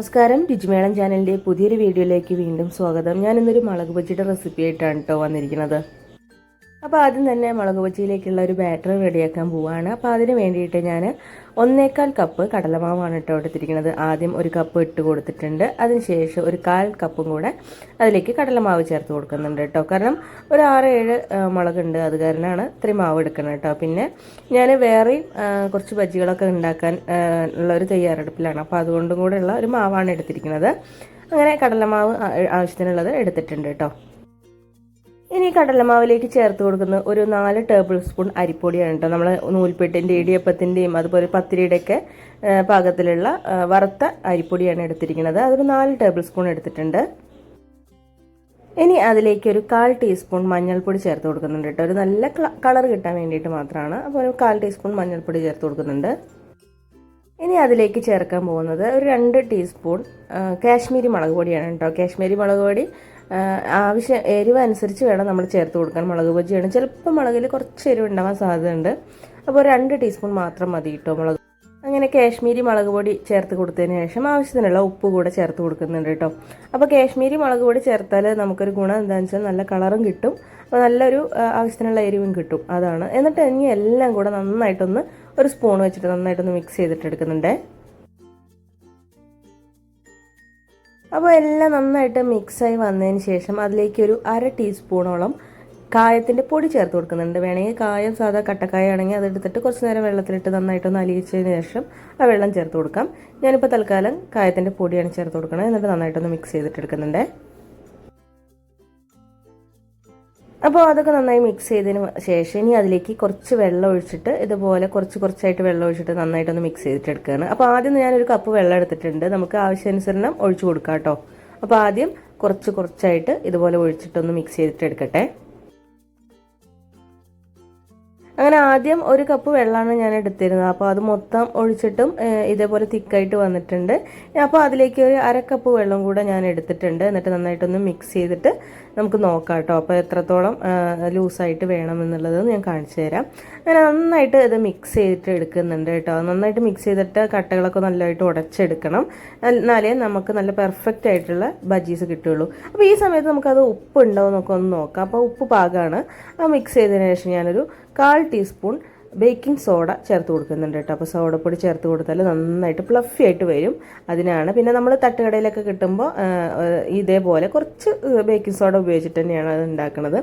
നമസ്കാരം. രുചിമേളം ചാനലിന്റെ പുതിയൊരു വീഡിയോയിലേക്ക് വീണ്ടും സ്വാഗതം. ഞാൻ ഇന്നൊരു മുളക് ബജിയുടെ റെസിപ്പി ആയിട്ടാണ് കേട്ടോ വന്നിരിക്കുന്നത്. അപ്പോൾ ആദ്യം തന്നെ മുളക് ബജിയിലേക്കുള്ള ഒരു ബാറ്റർ റെഡിയാക്കാൻ പോവുകയാണ് അപ്പോൾ അതിന് വേണ്ടിയിട്ട് ഞാൻ ഒന്നേക്കാൽ കപ്പ് കടലമാവാണ് കേട്ടോ എടുത്തിരിക്കുന്നത്. ആദ്യം ഒരു കപ്പ് ഇട്ട് കൊടുത്തിട്ടുണ്ട്. അതിനുശേഷം ഒരു കാൽ കപ്പും കൂടെ അതിലേക്ക് കടലമാവ് ചേർത്ത് കൊടുക്കുന്നുണ്ട് കേട്ടോ. കാരണം ഒരു ആറ് ഏഴ് മുളക് മുളകുണ്ട്. അത് കാരണമാണ് ഇത്രയും മാവ് എടുക്കുന്നത് കേട്ടോ. പിന്നെ ഞാൻ വേറെയും കുറച്ച് ബജ്ജികളൊക്കെ ഉണ്ടാക്കാൻ ഉള്ള ഒരു തയ്യാറെടുപ്പിലാണ്. അപ്പോൾ അതുകൊണ്ടും കൂടെയുള്ള ഒരു മാവാണ് എടുത്തിരിക്കുന്നത്. അങ്ങനെ കടലമാവ് ആവശ്യത്തിനുള്ളത് എടുത്തിട്ടുണ്ട് കേട്ടോ. ഇനി കടലമാവിലേക്ക് ചേർത്ത് കൊടുക്കുന്ന ഒരു നാല് ടേബിൾ സ്പൂൺ അരിപ്പൊടിയാണ് കേട്ടോ നമ്മൾ നൂൽപ്പെട്ടിന്റെ ഇടിയപ്പത്തിന്റെയും അതുപോലെ പത്തിരിയുടെയൊക്കെ പാകത്തിലുള്ള വറുത്ത അരിപ്പൊടിയാണ് എടുത്തിരിക്കുന്നത്. അതൊരു നാല് ടേബിൾ സ്പൂൺ എടുത്തിട്ടുണ്ട്. ഇനി അതിലേക്ക് ഒരു കാൽ ടീസ്പൂൺ മഞ്ഞൾപ്പൊടി ചേർത്ത് കൊടുക്കുന്നുണ്ട് കേട്ടോ ഒരു നല്ല കളർ കിട്ടാൻ വേണ്ടിയിട്ട് മാത്രമാണ്. അപ്പോൾ ഒരു കാൽ ടീസ്പൂൺ മഞ്ഞൾപ്പൊടി ചേർത്ത് കൊടുക്കുന്നുണ്ട്. ഇനി അതിലേക്ക് ചേർക്കാൻ പോകുന്നത് ഒരു രണ്ട് ടീസ്പൂൺ കാശ്മീരി മുളക് പൊടിയാണ് കേട്ടോ കാശ്മീരി മുളക് പൊടി ആവശ്യം എരിവ് അനുസരിച്ച് വേണം നമ്മൾ ചേർത്ത് കൊടുക്കാൻ മുളക് ബജിയാണ് ചിലപ്പോൾ മുളകിൽ കുറച്ച് എരിവ് ഉണ്ടാവാൻ സാധ്യതയുണ്ട്. അപ്പോൾ രണ്ട് ടീസ്പൂൺ മാത്രം മതി കേട്ടോ മുളക്. അങ്ങനെ കാശ്മീരി മുളക് പൊടി ചേർത്ത് കൊടുത്തതിന് ശേഷം ആവശ്യത്തിനുള്ള ഉപ്പ് കൂടെ ചേർത്ത് കൊടുക്കുന്നുണ്ട് കേട്ടോ. അപ്പോൾ കാശ്മീരി മുളക് പൊടി ചേർത്താൽ നമുക്കൊരു ഗുണം എന്താണെന്ന് വെച്ചാൽ നല്ല കളറും കിട്ടും. അപ്പോൾ നല്ലൊരു ആവശ്യത്തിനുള്ള എരിവും കിട്ടും. അതാണ്. എന്നിട്ട് ഇനി എല്ലാം കൂടെ നന്നായിട്ടൊന്ന് ഒരു സ്പൂൺ വെച്ചിട്ട് നന്നായിട്ടൊന്ന് മിക്സ് ചെയ്തിട്ട് എടുക്കുന്നുണ്ടേ. അപ്പോൾ എല്ലാം നന്നായിട്ട് മിക്സായി വന്നതിന് ശേഷം അതിലേക്ക് ഒരു അര ടീസ്പൂണോളം കായത്തിന്റെ പൊടി ചേർത്ത് കൊടുക്കുന്നുണ്ട്. വേണമെങ്കിൽ കായം സാധാ കട്ടക്കായ ആണെങ്കിൽ അതെടുത്തിട്ട് കുറച്ച് നേരം വെള്ളത്തിലിട്ട് നന്നായിട്ടൊന്ന് അലിയിച്ചതിന് ശേഷം ആ വെള്ളം ചേർത്ത് കൊടുക്കാം. ഞാനിപ്പോൾ തൽക്കാലം കായത്തിന്റെ പൊടിയാണ് ചേർത്ത് കൊടുക്കുന്നത് എന്നിട്ട് നന്നായിട്ടൊന്ന് മിക്സ് ചെയ്തിട്ട് അപ്പോൾ അതൊക്കെ നന്നായി മിക്സ് ചെയ്തതിന് ശേഷം ഇനി അതിലേക്ക് കുറച്ച് വെള്ളം ഒഴിച്ചിട്ട് ഇതുപോലെ കുറച്ച് കുറച്ചായിട്ട് വെള്ളം ഒഴിച്ചിട്ട് നന്നായിട്ടൊന്ന് മിക്സ് ചെയ്തിട്ട് എടുക്കുകയാണ് അപ്പോൾ ആദ്യം ഞാനൊരു കപ്പ് വെള്ളം എടുത്തിട്ടുണ്ട്. നമുക്ക് ആവശ്യാനുസരണം ഒഴിച്ചു കൊടുക്കാം കേട്ടോ. അപ്പോൾ ആദ്യം കുറച്ച് കുറച്ചായിട്ട് ഇതുപോലെ ഒഴിച്ചിട്ടൊന്ന് മിക്സ് ചെയ്തിട്ട് എടുക്കട്ടെ അങ്ങനെ ആദ്യം ഒരു കപ്പ് വെള്ളമാണ് ഞാൻ എടുത്തിരുന്നത്. അപ്പോൾ അത് മൊത്തം ഒഴിച്ചിട്ടും ഇതേപോലെ തിക്കായിട്ട് വന്നിട്ടുണ്ട്. അപ്പോൾ അതിലേക്ക് ഒരു അര കപ്പ് വെള്ളം കൂടെ ഞാൻ എടുത്തിട്ടുണ്ട്. എന്നിട്ട് നന്നായിട്ടൊന്ന് മിക്സ് ചെയ്തിട്ട് നമുക്ക് നോക്കാം കേട്ടോ. അപ്പോൾ എത്രത്തോളം ലൂസായിട്ട് വേണം എന്നുള്ളത് ഞാൻ കാണിച്ചു തരാം. അങ്ങനെ നന്നായിട്ട് ഇത് മിക്സ് ചെയ്തിട്ട് എടുക്കുന്നുണ്ട് കേട്ടോ. നന്നായിട്ട് മിക്സ് ചെയ്തിട്ട് കട്ടകളൊക്കെ നല്ലതായിട്ട് ഉടച്ചെടുക്കണം. എന്നാലേ നമുക്ക് നല്ല പെർഫെക്റ്റ് ആയിട്ടുള്ള ബജീസ് കിട്ടുള്ളൂ. അപ്പോൾ ഈ സമയത്ത് നമുക്കത് ഉപ്പ് ഉണ്ടോ എന്നൊക്കെ ഒന്ന് നോക്കാം. അപ്പോൾ ഉപ്പ് പാകമാണ് മിക്സ് ചെയ്തതിന് ശേഷം ഞാനൊരു കാൽ ടീസ്പൂൺ ബേക്കിംഗ് സോഡ ചേർത്ത് കൊടുക്കുന്നുണ്ട് കേട്ടോ. അപ്പോൾ സോഡപ്പൊടി ചേർത്ത് കൊടുത്താൽ നന്നായിട്ട് ഫ്ലഫി ആയിട്ട് വരും. അതിനാണ് പിന്നെ നമ്മൾ തട്ടുകടയിലൊക്കെ കിട്ടുമ്പോൾ ഇതേപോലെ കുറച്ച് ബേക്കിംഗ് സോഡ ഉപയോഗിച്ചിട്ട് തന്നെയാണ് അത് ഉണ്ടാക്കുന്നത്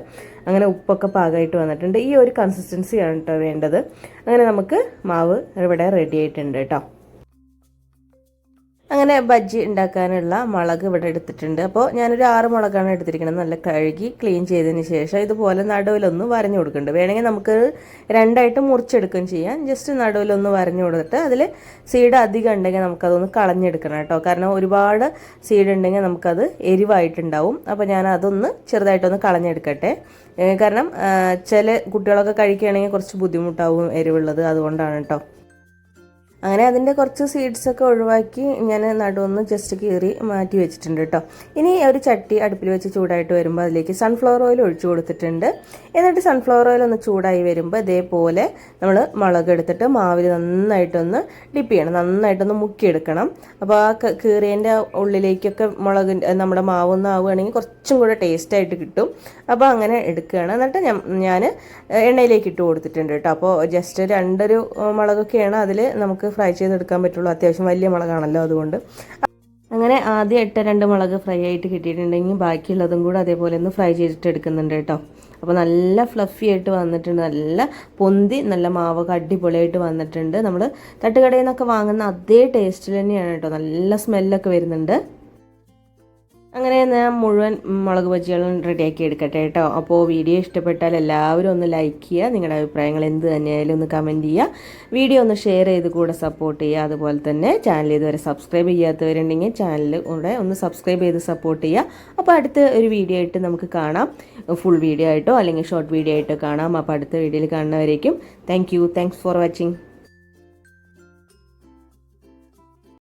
അങ്ങനെ ഉപ്പൊക്കെ പാകമായിട്ട് വന്നിട്ടുണ്ട്. ഈ ഒരു കൺസിസ്റ്റൻസിയാണ് കേട്ടോ വേണ്ടത്. അങ്ങനെ നമുക്ക് മാവ് ഇവിടെ റെഡി ആയിട്ടുണ്ട് കേട്ടോ അങ്ങനെ ബജ്ജി ഉണ്ടാക്കാനുള്ള മുളക് ഇവിടെ എടുത്തിട്ടുണ്ട്. അപ്പോൾ ഞാനൊരു ആറ് മുളകാണ് എടുത്തിരിക്കുന്നത്. നല്ല കഴുകി ക്ലീൻ ചെയ്തതിന് ശേഷം ഇതുപോലെ നടുവിലൊന്ന് വരഞ്ഞു കൊടുക്കുന്നുണ്ട്. വേണമെങ്കിൽ നമുക്ക് രണ്ടായിട്ട് മുറിച്ചെടുക്കുകയും ചെയ്യാം. ജസ്റ്റ് നടുവിലൊന്ന് വരഞ്ഞു കൊടുത്തിട്ട് അതിൽ സീഡ് അധികം ഉണ്ടെങ്കിൽ നമുക്കതൊന്ന് കളഞ്ഞെടുക്കണം കേട്ടോ. കാരണം ഒരുപാട് സീഡ് ഉണ്ടെങ്കിൽ നമുക്കത് എരിവായിട്ടുണ്ടാവും. അപ്പോൾ ഞാൻ അതൊന്ന് ചെറുതായിട്ടൊന്ന് കളഞ്ഞെടുക്കട്ടെ. കാരണം ചില കുട്ടികളൊക്കെ കഴിക്കുകയാണെങ്കിൽ കുറച്ച് ബുദ്ധിമുട്ടാവും എരിവുള്ളത് അതുകൊണ്ടാണ് കേട്ടോ. അങ്ങനെ അതിന്റെ കുറച്ച് സീഡ്സ് ഒക്കെ ഒഴിവാക്കി ഞാൻ നടുവൊന്ന് ജസ്റ്റ് കീറി മാറ്റി വെച്ചിട്ടുണ്ട് കേട്ടോ ഇനി ഒരു ചട്ടി അടുപ്പിൽ വെച്ച് ചൂടായിട്ട് വരുമ്പോൾ അതിലേക്ക് സൺഫ്ലവർ ഓയിൽ ഒഴിച്ചു കൊടുത്തിട്ടുണ്ട്. എന്നിട്ട് സൺഫ്ലവർ ഓയിൽ ഒന്ന് ചൂടായി വരുമ്പോൾ ഇതേപോലെ നമ്മൾ മുളക് എടുത്തിട്ട് മാവിൽ നന്നായിട്ടൊന്ന് ഡിപ്പ് ചെയ്യണം. നന്നായിട്ടൊന്ന് മുക്കിയെടുക്കണം. അപ്പോൾ ആ കീറിയന്റെ ഉള്ളിലേക്കൊക്കെ മുളക് നമ്മുടെ മാവൊന്നും ആവുകയാണെങ്കിൽ കുറച്ചും കൂടെ ടേസ്റ്റായിട്ട് കിട്ടും. അപ്പോൾ അങ്ങനെ എടുക്കുകയാണ്. എന്നിട്ട് ഞാൻ എണ്ണയിലേക്ക് ഇട്ട് കൊടുത്തിട്ടുണ്ട് കേട്ടോ അപ്പോൾ ജസ്റ്റ് രണ്ടൊരു മുളകൊക്കെയാണ് അതിൽ ഫ്രൈ ചെയ്തെടുക്കാൻ പറ്റുള്ളൂ. അത്യാവശ്യം വലിയ മുളകാണല്ലോ അതുകൊണ്ട്. അങ്ങനെ ആദ്യം ഇട്ട രണ്ട് മുളക് ഫ്രൈ ആയിട്ട് കിട്ടിയിട്ടുണ്ടെങ്കിൽ ബാക്കിയുള്ളതും കൂടെ അതേപോലെ ഒന്ന് ഫ്രൈ ചെയ്തിട്ട് എടുക്കുന്നുണ്ട് കേട്ടോ. അപ്പോൾ നല്ല ഫ്ലഫി ആയിട്ട് വന്നിട്ടുണ്ട്. നല്ല പൊന്തി നല്ല മാവൊക്കെ അടിപൊളിയായിട്ട് വന്നിട്ടുണ്ട്. നമ്മൾ തട്ടുകടയിൽ നിന്നൊക്കെ വാങ്ങുന്ന അതേ ടേസ്റ്റിൽ തന്നെയാണ് കേട്ടോ. നല്ല സ്മെല്ലൊക്കെ വരുന്നുണ്ട്. അങ്ങനെ ഞാൻ മുഴുവൻ മുളക് ബജികളും റെഡിയാക്കി എടുക്കട്ടെ കേട്ടോ അപ്പോൾ വീഡിയോ ഇഷ്ടപ്പെട്ടാൽ എല്ലാവരും ഒന്ന് ലൈക്ക് ചെയ്യുക. നിങ്ങളുടെ അഭിപ്രായങ്ങൾ എന്ത് തന്നെയായാലും ഒന്ന് കമന്റ് ചെയ്യുക. വീഡിയോ ഒന്ന് ഷെയർ ചെയ്ത് കൂടെ സപ്പോർട്ട് ചെയ്യുക. അതുപോലെ തന്നെ ചാനൽ ഇതുവരെ സബ്സ്ക്രൈബ് ചെയ്യാത്തവരുണ്ടെങ്കിൽ ചാനൽ കൂടെ ഒന്ന് സബ്സ്ക്രൈബ് ചെയ്ത് സപ്പോർട്ട് ചെയ്യുക. അപ്പോൾ അടുത്ത ഒരു വീഡിയോ ആയിട്ട് നമുക്ക് കാണാം. ഫുൾ വീഡിയോ ആയിട്ടോ അല്ലെങ്കിൽ ഷോർട്ട് വീഡിയോ ആയിട്ടോ കാണാം. അപ്പോൾ അടുത്ത വീഡിയോയിൽ കാണുന്നവരേക്കും thank you thanks for watching